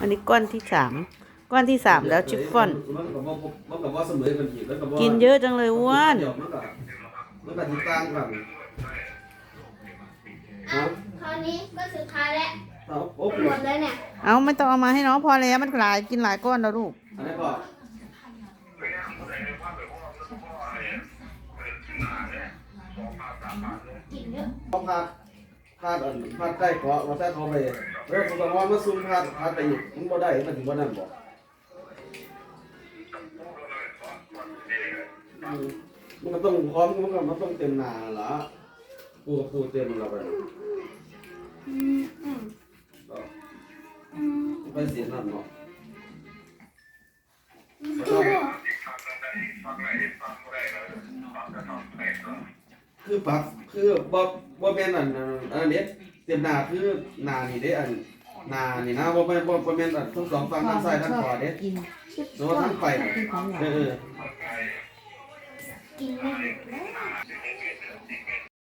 อันนี้ก้อนที่สามก้อนที่สามแล้วชิฟฟ่อนมันก็บ่มันก็บ่เสมอกันอีกแล้วก็บ่กินเยอะจังเลยอ้วนเดี๋ยวมันก็มันก็ติดต่างกันฮะคราวนี้ก็สุดท้ายแล้วเอาโอ้หมดแล้วเนี่ยเอาไม่ต้องเอามาให้น้องพอแล้วมันหลายกินหลายก้อนแล้วลูกอันนี้ก็กินเยอะ พอพาดพาดอันพาดใกล้เกาะว่าถ้าเขาไปแล้วผมก็ว่ามาซุ่มพาดพาดไปอีกมันบ่ได้มันถึงบ่นั่นบ่มันก็ต้องพร้อมมันก็มันต้องเต็มนาละปูกับปูเต็มแล้วไปไปเสียนั่นเนาะโอ้โห คือปักคือบ่บ่แม่นอันอันนี้เต็มนาคือนานี่เด้อันนานี่นะบ่แม่นบ่บ่แม่นอันทั้งสองฝั่งทั้งซ้ายทั้งขวาเด้กินโน้ทั้งไปกินของหวานเออกินไม่หยุดเลย